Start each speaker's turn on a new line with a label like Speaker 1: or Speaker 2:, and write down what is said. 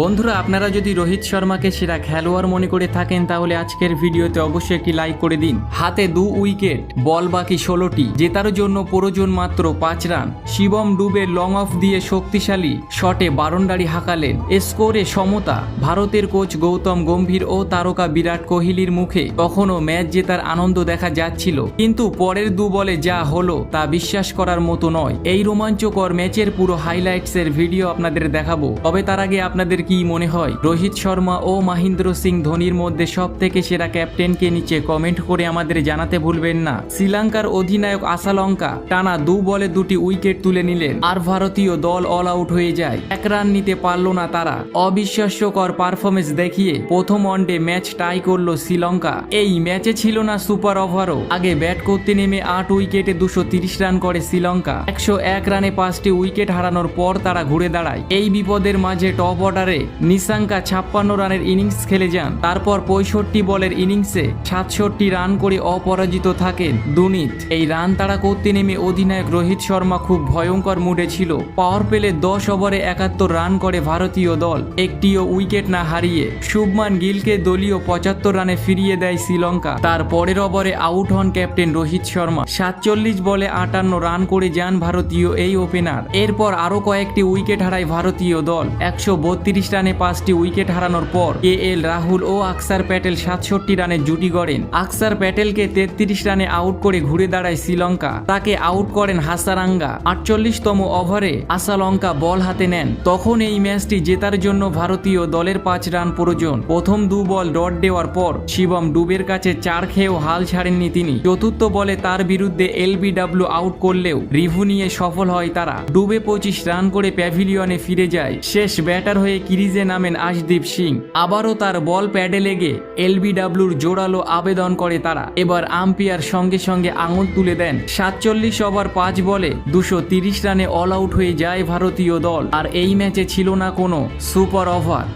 Speaker 1: বন্ধুরা, আপনারা যদি রোহিত শর্মাকে সেরা খেলোয়াড় মনে করে থাকেন, তাহলে আজকের ভিডিওতে অবশ্যই একটি লাইক করে দিন। হাতে দু উইকেট, বল বাকি ষোলোটি। জেতার জন্য প্রয়োজন মাত্র পাঁচ রান। শিবম ডুবে লং অফ দিয়ে শক্তিশালী শটে বারন্ডারি হাঁকালেন। স্কোরে সমতা। ভারতের কোচ গৌতম গম্ভীর ও তারকা বিরাট কোহলির মুখে তখনও ম্যাচ জেতার আনন্দ দেখা যাচ্ছিল। কিন্তু পরের দু বলে যা হলো, তা বিশ্বাস করার মতো নয়। এই রোমাঞ্চকর ম্যাচের পুরো হাইলাইটসের ভিডিও আপনাদের দেখাবো। তবে তার আগে আপনাদের কি মনে হয়? রোহিত শর্মা ও মহেন্দ্র সিং ধোনির মধ্যে সব থেকে সেরা ক্যাপ্টেনকে নিচে কমেন্ট করে আমাদের জানাতে ভুলবেন না। শ্রীলঙ্কার অধিনায়ক আসালঙ্কা টানা দু বলে দুটি উইকেট তুলে নিলেন আর ভারতীয় দল অল আউট হয়ে যায়। এক রান নিতে পারল না তারা। অবিশ্বাস্যকর পারফরমেন্স দেখিয়ে প্রথম ওয়ানডে ম্যাচ টাই করল শ্রীলঙ্কা। এই ম্যাচে ছিল না সুপার ওভারও আগে ব্যাট করতে নেমে আট উইকেটে দুশো তিরিশ রান করে শ্রীলঙ্কা। একশো এক রানে পাঁচটি উইকেট হারানোর পর তারা ঘুরে দাঁড়ায়। এই বিপদের মাঝে টপ অর্ডারে নিশাঙ্কা ছাপ্পান্ন রানের ইনিংস খেলে যান। তারপর পঁয়ষট্টি বলের ইনিংসে সাতষট্টি রান করে অপরাজিত থাকেন দুনিত। এই রান তাড়া করতে নেমে অধিনায়ক রোহিত শর্মা খুব ভয়ঙ্কর মুডে ছিল। পাওয়ার পেলে দশ ওভারে একাত্তর রান করে ভারতীয় দল। একটিও উইকেট না হারিয়ে শুভমান গিলকে দলীয় পঁচাত্তর রানে ফিরিয়ে দেয় শ্রীলঙ্কা। তার পরের ওভারে আউট হন ক্যাপ্টেন রোহিত শর্মা। সাতচল্লিশ বলে আটান্ন রান করে যান ভারতীয় এই ওপেনার। এরপর আরও কয়েকটি উইকেট হারায় ভারতীয় দল। একশো বত্রিশ রানে পাঁচটি উইকেট হারানোর পর কে এল রাহুল ও আকসার প্যাটেল সাতষট্টি রানে জুটি গড়েন। আকসার প্যাটেলকে তেত্রিশ রানে আউট করে ঘুরে দাঁড়ায় শ্রীলঙ্কা। তাকে আউট করেন হাসারাঙ্গা। আটচল্লিশতম ওভারে আসালঙ্কা বল হাতে নেন। তখন এই ম্যাচটি জেতার জন্য ভারতীয় দলের পাঁচ রান প্রয়োজন। প্রথম দু বল ডট দেওয়ার পর শিবম ডুবের কাছে চার খেয়েও হাল ছাড়েননি তিনি। চতুর্থ বলে তার বিরুদ্ধে এলবিডব্লিউ আউট করলেও রিভু নিয়ে সফল হয় তারা। ডুবে পঁচিশ রান করে প্যাভিলিয়নে ফিরে যায়। শেষ ব্যাটার হয়ে ক্রিজে নামেন আশদীপ সিং। আবারও তার বল প্যাডে লেগে এলবিডাব্লুর জোরালো আবেদন করে তারা। এবার আম্পিয়ার সঙ্গে সঙ্গে আঙুল তুলে দেন। সাতচল্লিশ ওভার পাঁচ বলে দুশো রানে অল আউট হয়ে যায় ভারতীয় দল। আর এই ম্যাচে ছিল না কোনো সুপার ওভার।